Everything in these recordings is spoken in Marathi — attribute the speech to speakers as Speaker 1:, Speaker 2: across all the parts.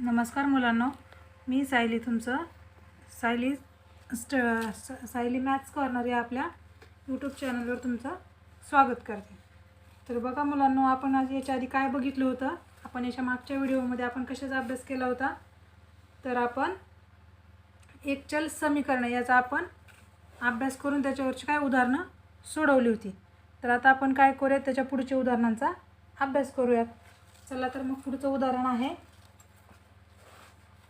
Speaker 1: नमस्कार मुलांनो मी सायली तुमचं. सायली स्ट सायली मॅथ्स कॉर्नर या आपल्या यूट्यूब चॅनलवर तुमचं स्वागत करते. तर बघा मुलांनो आपण आज याच्या आधी काय बघितलं होतं? आपण याच्या मागच्या व्हिडिओमध्ये आपण कशाचा अभ्यास केला होता? तर आपण एक चल समीकरण याचा आपण अभ्यास करून त्याच्यावरची काय उदाहरणं सोडवली होती. तर आता आपण काय करूयात? त्याच्या पुढच्या उदाहरणांचा अभ्यास करूयात. चला तर मग पुढचं उदाहरण आहे.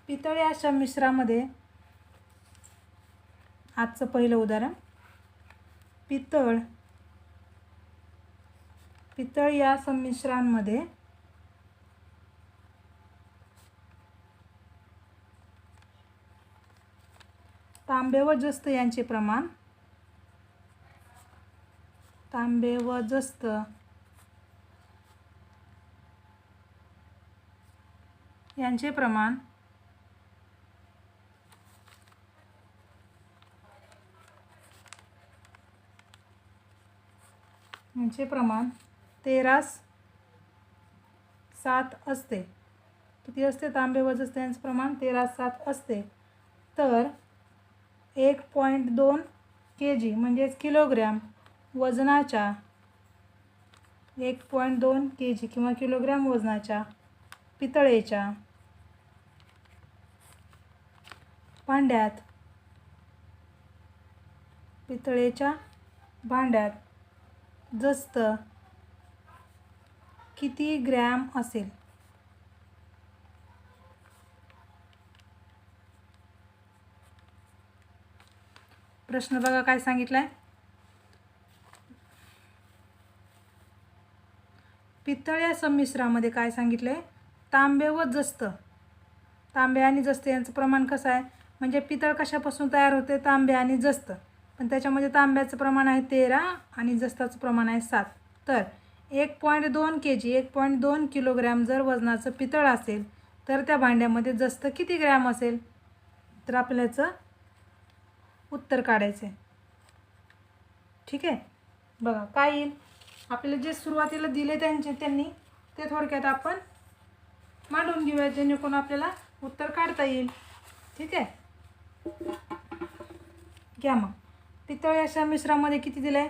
Speaker 1: पितळ या संमिश्रामध्ये आजचं पहिलं उदाहरण. पितळ. पितळ या संमिश्रांमध्ये तांबे व जस्त यांचे प्रमाण. तांबे व जस्त. यांचे प्रमाण यांचे प्रमाण तेरास सात असते. किती असते? तांबे व यांचं प्रमाण तेरा सात असते. तर एक पॉईंट दोन के जी म्हणजेच किलोग्रॅम वजनाच्या एक पॉईंट दोन के जी किंवा किलोग्रॅम वजनाच्या पितळेच्या भांड्यात पितळेच्या भांड्यात जस्त किती ग्रॅम असेल? प्रश्न बघा काय सांगितलाय. पितळ या संमिश्रामध्ये काय सांगितलंय? तांबे व जस्त. तांबे आणि जस्त यांचं प्रमाण कसं आहे? म्हणजे पितळ कशापासून तयार होते? तांबे आणि जस्त. पण त्याच्यामध्ये तांब्याचं प्रमाण आहे तेरा आणि जस्ताचं प्रमाण आहे सात. तर एक पॉईंट दोन के जी एक पॉईंट दोन किलोग्रॅम जर वजनाचं पितळ असेल तर त्या भांड्यामध्ये जस्त किती ग्रॅम असेल? तर आपल्याचं उत्तर काढायचं आहे. ठीक आहे? बघा काय येईल? आपल्याला जे सुरुवातीला दिले त्यांचे त्यांनी ते थोडक्यात आपण मांडून घेऊया जेणेकरून आपल्याला उत्तर काढता येईल. ठीक आहे? घ्या मग. पितळ या संमिश्रामध्ये किती दिलं आहे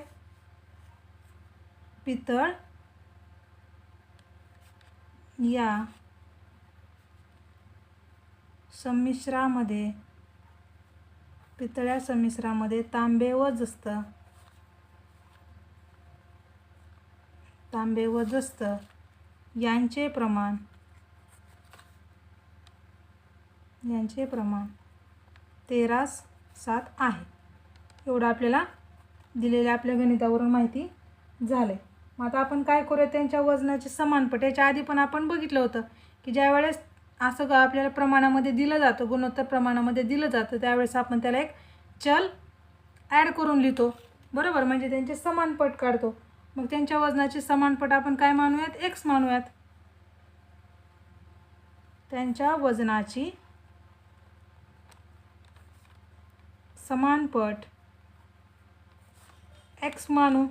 Speaker 1: पितळ. या. संमिश्रामध्ये. पितळ्या संमिश्रामध्ये तांबे व जस्त. तांबे व जस्त यांचे प्रमाण. यांचे प्रमाण तेरास सात आहे. एवढं आपल्याला दिलेल्या आपल्या गणितावरून माहिती झालं आहे मग आता आपण काय करूया? त्यांच्या वजनाचे समानपट याच्या आधी पण आपण बघितलं होतं की ज्यावेळेस असं आपल्याला प्रमाणामध्ये दिलं जातं गुणोत्तर प्रमाणामध्ये दिलं जातं त्यावेळेस आपण त्याला एक चल ॲड करून लिहितो. बरोबर? म्हणजे त्यांचे समानपट काढतो. मग त्यांच्या वजनाचे समानपट आपण काय मानूयात? एक्स मानूयात. त्यांच्या वजनाची समानपट एक्स मानू.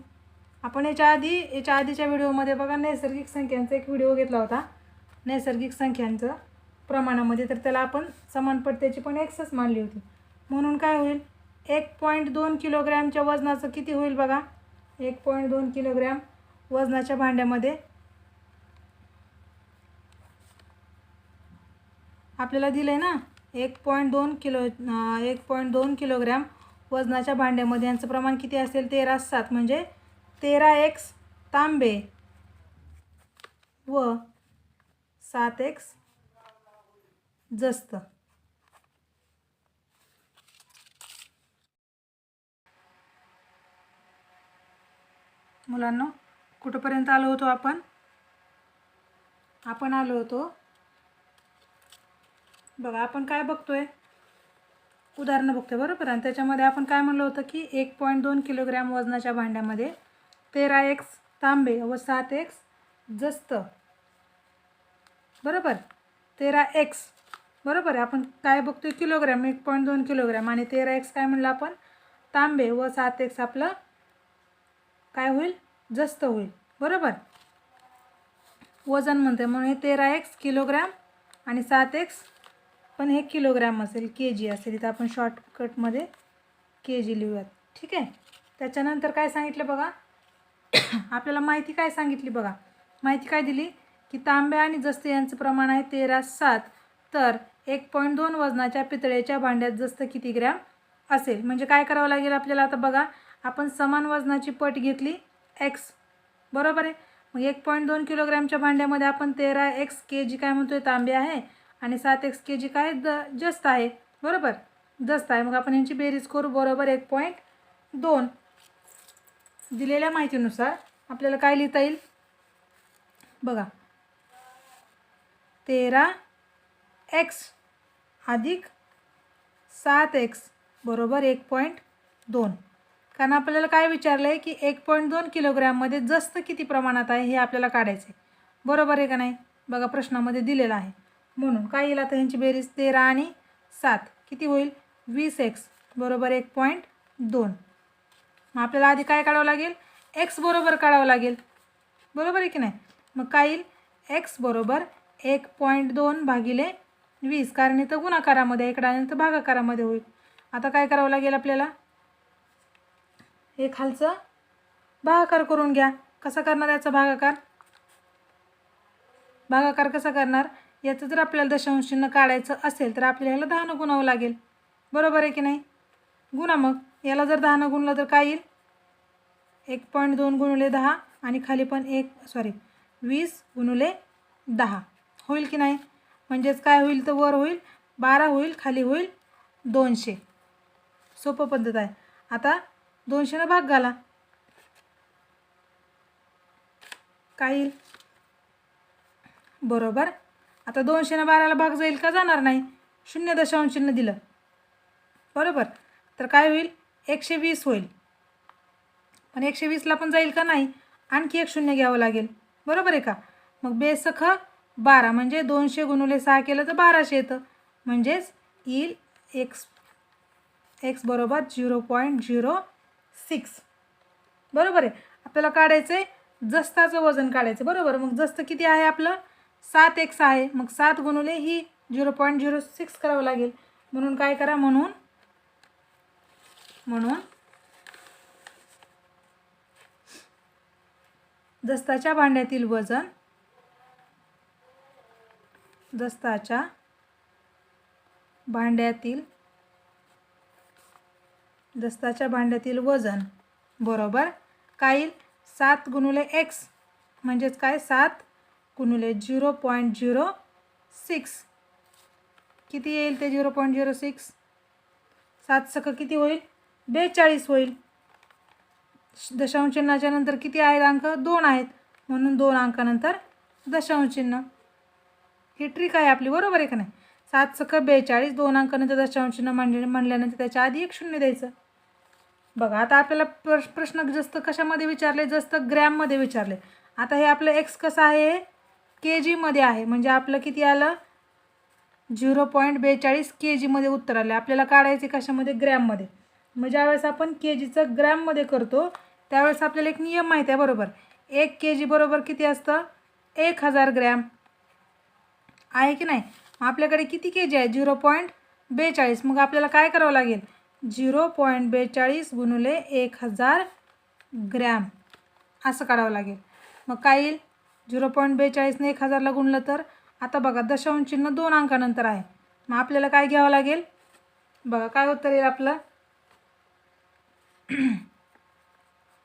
Speaker 1: आपण याच्या आधी याच्या आधीच्या व्हिडिओमध्ये बघा नैसर्गिक संख्यांचा एक व्हिडिओ घेतला होता. नैसर्गिक संख्यांचं प्रमाणामध्ये तर त्याला आपण समानपट त्याची पण एक्सच मानली होती. म्हणून काय होईल? एक पॉईंट दोन किलोग्रॅमच्या वजनाचं किती होईल बघा? एक पॉईंट दोन किलोग्रॅम वजनाच्या भांड्यामध्ये आपल्याला दिलं आहे ना? एक पॉईंट दोन किलो एक पॉईंट दोन किलोग्रॅम वजनाच्या भांड्यामध्ये यांचं प्रमाण किती असेल? तेरा सात. म्हणजे तेरा एक्स तांबे व सात एक्स जस्त. मुलांना कुठंपर्यंत आलो होतो आपण? आपण आलो होतो. बघा आपण काय बघतोय? उदाहरणं बघते बरोबर? आणि त्याच्यामध्ये आपण काय म्हणलं होतं की एक पॉईंट दोन किलोग्रॅम वजनाच्या भांड्यामध्ये तेरा एक्स तांबे व सात एक्स जस्त. बरोबर? तेरा एक्स बरोबर आहे? आपण काय बघतोय? किलोग्रॅम एक पॉईंट दोन किलोग्रॅम आणि तेरा एक्स काय म्हणलं आपण? तांबे व सात एक्स आपलं काय होईल? जस्त होईल. बरोबर? वजन म्हणते म्हणून हे तेरा एक्स किलोग्रॅम आणि सात एक्स पण हे किलोग्रॅम असेल के जी असेल इथं आपण शॉर्टकटमध्ये के जी लिहूयात. ठीक आहे? त्याच्यानंतर काय सांगितलं बघा? आपल्याला माहिती काय सांगितली बघा? माहिती काय दिली? की तांब्या आणि जस्त यांचं प्रमाण आहे तेरा सात. तर एक पॉईंट दोन वजनाच्या पितळेच्या भांड्यात जस्त किती ग्रॅम असेल? म्हणजे काय करावं लागेल आपल्याला आता बघा? आपण समान वजनाची पट घेतली एक्स बरोबर आहे? मग एक पॉईंट दोन किलोग्रॅमच्या भांड्यामध्ये आपण तेरा एक्स के जी काय म्हणतो आहे तांबे आहे. आणि सात एक्स के जी काय द जस्त आहे. बरोबर? जस्त आहे. मग आपण यांची बेरीज करू. बरोबर एक पॉईंट दोन. दिलेल्या माहितीनुसार आपल्याला काय लिहिता येईल? बघा. तेरा एक्स अधिक सात एक्स बरोबर एक पॉईंट दोन. कारण आपल्याला काय विचारलं आहे की एक पॉईंट दोन किलोग्रॅममध्ये जास्त किती प्रमाणात आहे हे आपल्याला काढायचं आहे बरोबर आहे का नाही? बघा प्रश्नामध्ये दिलेलं आहे. म्हणून काय येईल आता ह्यांची बेरीज? तेरा आणि सात. किती होईल? वीस एक्स बरोबर एक पॉईंट दोन. मग आपल्याला आधी काय काढावं लागेल? एक्स बरोबर काढावं लागेल. बरोबर आहे की नाही? मग काय येईल? एक्स बरोबर एक पॉईंट दोन भागिले वीस. कारण इथं गुणाकारामध्ये इकडं आणि इथं भागाकारामध्ये होईल. आता काय करावं लागेल आपल्याला? हे खालचं भागाकार करून घ्या. कसा करणार याचा भागाकार? भागाकार कसा करणार? याचं जर आपल्याला दशांश चिन्ह काढायचं असेल तर आपल्याला ह्याला दहानं गुणावं लागेल. बरोबर आहे की नाही? गुणा मग. याला जर दहानं गुणलं तर काय येईल? एक पॉईंट दोन गुणुले दहा आणि खाली पण एक सॉरी वीस गुणुले दहा. होईल की नाही? म्हणजेच काय होईल तर वर होईल? बारा होईल खाली होईल दोनशे. सोपं पद्धत आहे. आता दोनशेनं भाग घाला. काय येईल? बरोबर. आता दोनशेनं बाराला भाग जाईल का जाणार नाही? शून्य दशांशीनं दिलं. बरोबर. तर काय होईल? एकशे वीस होईल. पण एकशे वीसला पण जाईल का नाही? आणखी एक शून्य घ्यावं लागेल. बरोबर आहे का? मग बेसख बारा म्हणजे दोनशे गुणुले सहा केलं तर बाराशे येतं. म्हणजेच येईल एक्स एक्स बरोबर झिरो पॉईंट झिरो सिक्स. बरोबर आहे. आपल्याला काढायचं आहे जस्ताचं वजन काढायचं बरोबर. मग जस्त किती आहे आपलं? सात एक्स आहे. मग सात गुणुले ही झिरो पॉईंट झिरो सिक्स करावं लागेल. म्हणून काय करा? म्हणून म्हणून दस्ताच्या भांड्यातील वजन दस्ताच्या भांड्यातील दस्ताच्या भांड्यातील वजन बरोबर काही सात गुणुले एक्स. म्हणजेच काय? सात गुणुले झिरो पॉईंट झिरो सिक्स. किती येईल ते झिरो पॉईंट झिरो सिक्स? सात सक किती होईल? बेचाळीस होईल. दशांश चिन्हाच्या नंतर किती आहेत अंक? दोन आहेत. म्हणून दोन अंकानंतर दशांश चिन्ह. ही ट्रिक आहे आपली बरोबर आहे का नाही? सात सक बेचाळीस दोन अंकानंतर दशांश चिन्ह म्हणले म्हणल्यानंतर त्याच्या आधी एक शून्य द्यायचं. बघा आता आपल्याला प्र प्रश्न जास्त कशामध्ये विचारले जास्त ग्रॅममध्ये विचारले. आता हे आपलं एक्स कसं आहे? के जीमध्ये आहे. म्हणजे आपलं किती आलं? झिरो पॉईंट बेचाळीस के जीमध्ये उत्तर आले आपल्याला काढायचे कशामध्ये? ग्रॅममध्ये मग ज्यावेळेस आपण के जीचं ग्रॅममध्ये करतो त्यावेळेस आपल्याला एक नियम माहीत आहे बरोबर? एक के जी बरोबर किती असतं? एक हजार ग्रॅम. आहे की नाही? आपल्याकडे किती के जी आहे? झिरो पॉईंट बेचाळीस. मग आपल्याला काय करावं लागेल? झिरो पॉईंट बेचाळीस गुणुले एक हजार ग्रॅम. असं काढावं लागेल. मग काय येईल? झिरो पॉईंट बेचाळीसने एक हजारला गुणलं तर? आता बघा दशांश चिन्ह दोन अंकानंतर आहे. मग आपल्याला काय घ्यावं लागेल? बघा काय उत्तर येईल आपलं?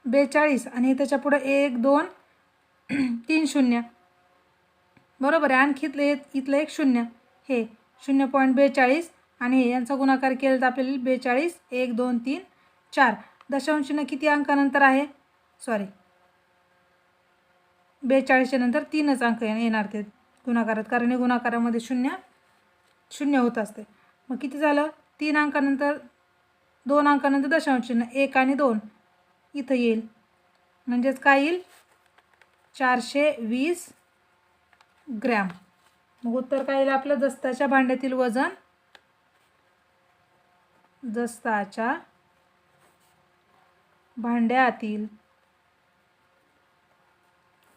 Speaker 1: बेचाळीस. आणि त्याच्या पुढं एक दोन तीन शून्य. बरोबर आहे आणखी इथलं एक इथलं एक शून्य. हे शून्य पॉईंट बेचाळीस. आणि हे यांचा गुणाकार केला तर आपल्याला बेचाळीस एक दोन तीन चार. दशांश चिन्ह किती अंकानंतर आहे? सॉरी बेचाळीसच्या नंतर तीनच अंक येणार ते गुणाकारात. कारण हे गुणाकारामध्ये शून्य शून्य होत असते. मग किती झालं? तीन अंकानंतर दोन अंकानंतर दशांश चिन्ह. एक आणि दोन. इथं येईल. म्हणजेच काय येईल? चारशे वीस ग्रॅम. मग उत्तर काय येईल आपलं? दस्ताच्या भांड्यातील वजन. दस्ताच्या भांड्यातील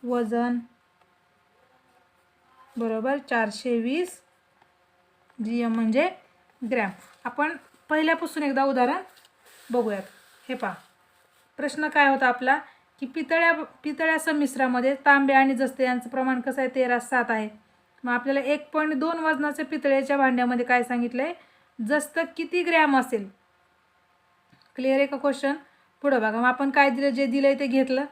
Speaker 1: वजन. बरोबर? चारशे वीस जी एम म्हणजे ग्रॅम. आपण पहिल्यापासून एकदा उदाहरण बघूयात. हे पहा. प्रश्न काय होता आपला? की पितळ्या पितळ्या संमिश्रामध्ये तांबे आणि जस्ते यांचं प्रमाण कसं आहे? तेरा सात आहे. मग आपल्याला एक पॉईंट दोन वजनाच्या पितळ्याच्या भांड्यामध्ये काय सांगितलं आहे जस्त किती ग्रॅम असेल? क्लिअर आहे का क्वेश्चन? पुढं बघा. मग आपण काय दिलं? जे दिलं आहे ते घेतलं.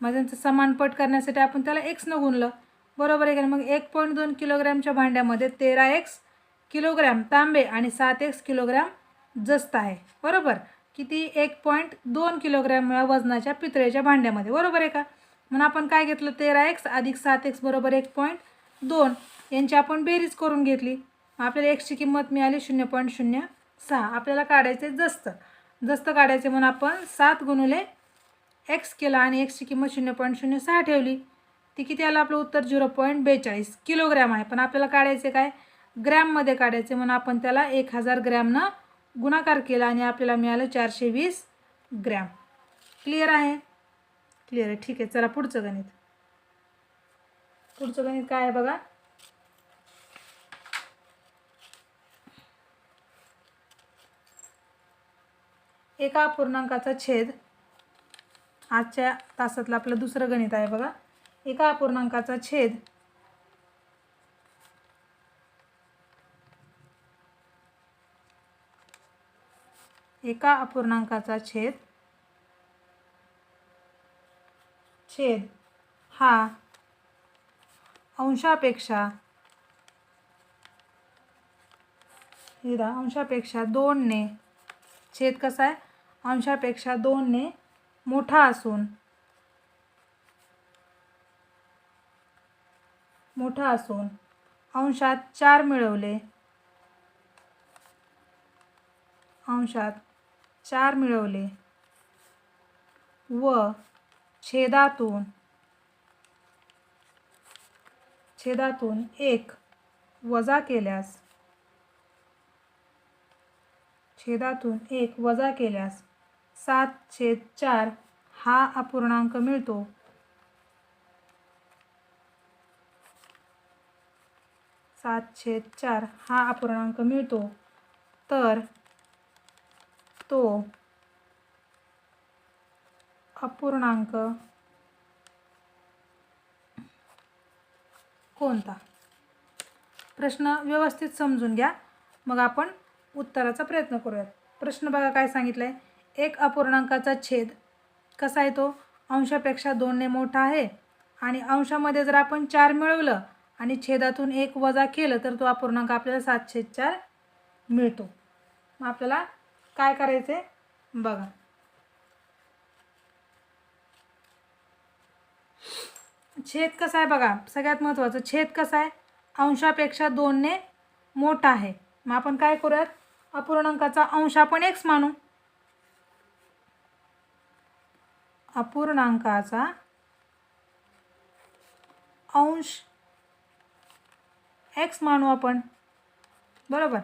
Speaker 1: मग त्यांचं समान पट करण्यासाठी आपण त्याला एक्सनं गुणलं. बरोबर आहे का मग एक पॉईंट दोन किलोग्रॅमच्या भांड्यामध्ये तेरा एक्स किलोग्रॅम तांबे आणि सात एक्स किलोग्रॅम जस्त आहे. बरोबर? किती? एक पॉईंट दोन किलोग्रॅम वजनाच्या पितळेच्या भांड्यामध्ये. बरोबर आहे का? म्हणून आपण काय घेतलं? तेरा एक्स अधिक सात एक्स बरोबर एक पॉईंट दोन. यांची आपण बेरीज करून घेतली. मग आपल्याला एक्सची किंमत मिळाली शून्य पॉईंट शून्य सहा. आपल्याला काढायचे जस्त. जस्त काढायचे म्हणून आपण सात गुणुले एक्स केला आणि एक्सची किंमत शून्य पॉईंट शून्य सहा ठेवली. ती किती आलं? आपलं उत्तर झिरो पॉईंट बेचाळीस. किलोग्रॅम आहे. पण आपल्याला काढायचे काय? ग्रॅममध्ये काढायचे. म्हणून आपण त्याला एक हजार ग्रॅमनं गुणाकार केला आणि आपल्याला मिळालं चारशे वीस ग्रॅम क्लिअर आहे? क्लिअर आहे. ठीक आहे. चला पुढचं गणित. पुढचं गणित काय आहे बघा? एका अपूर्णांकाचा छेद आजच्या तासातलं आपलं दुसरं गणित आहे बघा. एका अपूर्णांकाचा छेद. एका अपूर्णांकाचा छेद. छेद हा अंशापेक्षा अंशापेक्षा दोनने छेद कसा आहे? अंशापेक्षा दोनने मोठा असून मोठा असून अंशात चार मिळवले. अंशात चार मिळवले. व छेदातून छेदातून एक वजा केल्यास छेदातून एक वजा केल्यास सात छेद चार हा अपूर्णांक मिळतो. सात छेद चार हा अपूर्णांक मिळतो. तर तो अपूर्णांक कोणता? प्रश्न व्यवस्थित समजून घ्या. मग आपण उत्तराचा प्रयत्न करूयात. प्रश्न बघा काय सांगितलं आहे एक अपूर्णांकाचा छेद. कसा आहे तो? अंशापेक्षा दोनने मोठा आहे. आणि अंशामध्ये जर आपण चार मिळवलं आणि छेदातून एक वजा केलं तर तो अपूर्णांक आपल्याला सात छेद चार मिळतो. मग आपल्याला काय करायचं आहे बघा. छेद कसा आहे बघा? सगळ्यात महत्त्वाचं छेद कसा आहे? अंशापेक्षा दोनने मोठा आहे. मग आपण काय करूयात? अपूर्णांकाचा अंश आपण एक्स मानू. अपूर्णांकाचा अंश. एक्स मानू आपण. बरोबर?